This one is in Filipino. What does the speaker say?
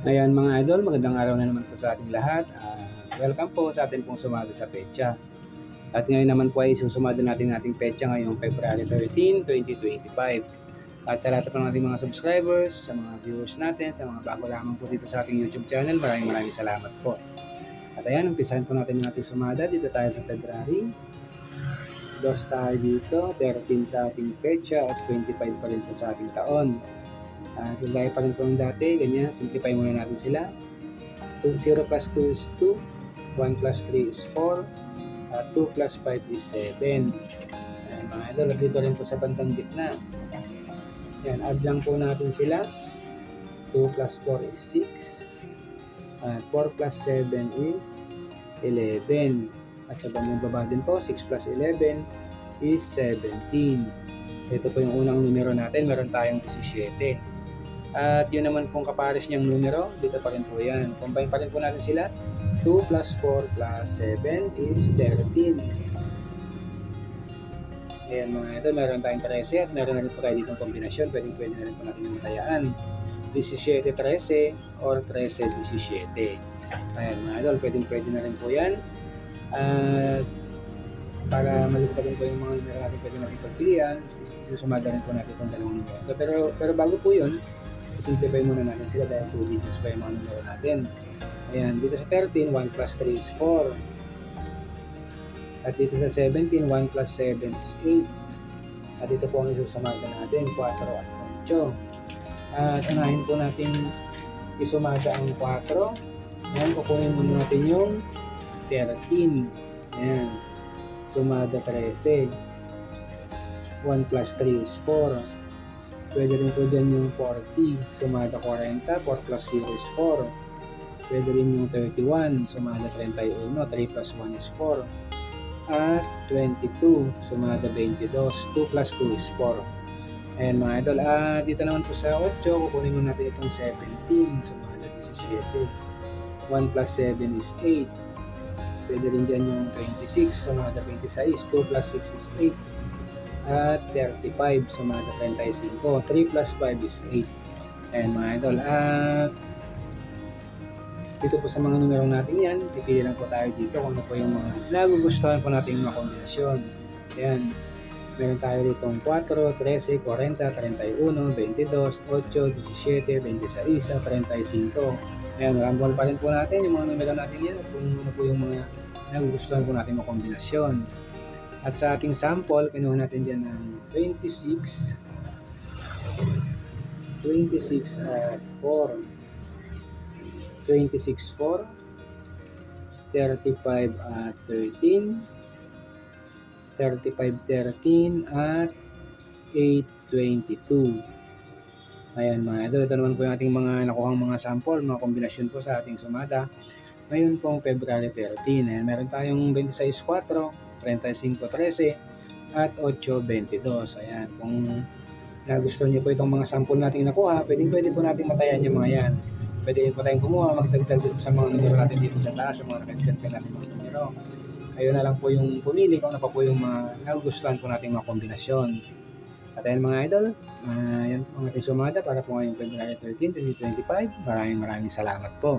Ayan mga idol, magandang araw na naman po sa ating lahat. Ah, welcome po sa atin pong sumada sa pecha. At ngayon naman po ay susumada natin ating pecha ngayong February 13, 2025. At sa lahat po ng ating mga subscribers, sa mga viewers natin, sa mga bago lamang po dito sa ating YouTube channel, maraming maraming salamat po. At ayan, umpisahan po natin yung ating sumada. Dito tayo sa February. Dos tayo dito, 13 sa ating pecha at 25 pa rin po sa ating taon. Uh, gaya pa rin po dati, ganyan, simplify muna natin sila. 2, 0 plus 2 is 2, 1 plus 3 is 4, at 2 plus 5 is 7. Ayan, mga idol, dito rin po sa bandang gitna. Yan, add lang po natin sila. 2 plus 4 is 6. At 4 plus 7 is 11. At sa bandang baba din po, 6 plus 11 is 17. Ito po yung unang numero natin. Meron tayong 17. At yun naman pong kapares niyang numero, dito pa rin po yan. Combine pa rin po natin sila. 2 plus 4 plus 7 is 13. Ayan mga ito, meron tayong 13 at meron na rin po tayo ditong kombinasyon. Pwede, pwede na rin po natin matayaan. 17-13 or 13-17. Ayan mga idol, pwede, pwede na rin po yan. At para maligtagan po yung mga numero natin pwede natin pagpilian, susumada rin po natin itong dalawang numero. Pero, pero bago po yun, simplify muna natin sila dahil 2 digits pa yung mga numero natin. Ayan, dito sa 13, 1 plus 3 is 4. At dito sa 17, 1 plus 7 is 8. At dito po ang isusumada natin, 4 at 8. At unahin po natin isumada ang 4. Ayan, kukunin muna natin yung 13. Ayan, sumada 13. 1 plus 3 is 4. Pwede rin po dyan yung 40, sumada 40, 4 plus 0 is 4. Pwede rin yung 31, sumada 31, 3 plus 1 is 4. At 22, sumada 22, 2 plus 2 is 4. Ayan mga idol, ah, dito naman po sa 8, kukunin mo natin itong 17, sumada 17. 1 plus 7 is 8. Pwede rin dyan yung 26, sumada 26, 2 plus 6 is 8 at 35 sumada 35 3 plus 5 is 8 ayan mga idol. At dito po sa mga numero natin yan pipili lang po tayo dito kung ano po yung mga nagugustuhan po natin mga kombinasyon. Ayan meron tayo dito 4, 13, 40, 31, 22, 8, 17, 26, 35 ayan rambol pa rin po natin yung mga numero natin yan kung ano po yung mga nagugustuhan po natin mga kombinasyon at sa ating sample, kinuha natin dyan ng 26, 26 at 4, 26, 4, 35 at 13, 35, 13 at 8, 22. Ayan mga idol, ito naman po yung ating mga nakuhang mga sample, mga kombinasyon po sa ating sumada. Ngayon pong February 13, ayan, meron tayong 26, 4, 35.13 at 8.22. Ayan, kung nagustuhan niyo po itong mga sample natin nakuha, pwede pwede po natin matayan yung mga yan. Pwede po tayong kumuha, magdagdag dito sa mga numero natin dito sa taas, sa mga nakaset natin mga numero. Ayun na lang po yung pumili kung ano pa po yung mga nagustuhan po nating mga kombinasyon. At ayun mga idol, uh, yan ang ating sumada para po ngayong February 13, 2025. Maraming maraming salamat po.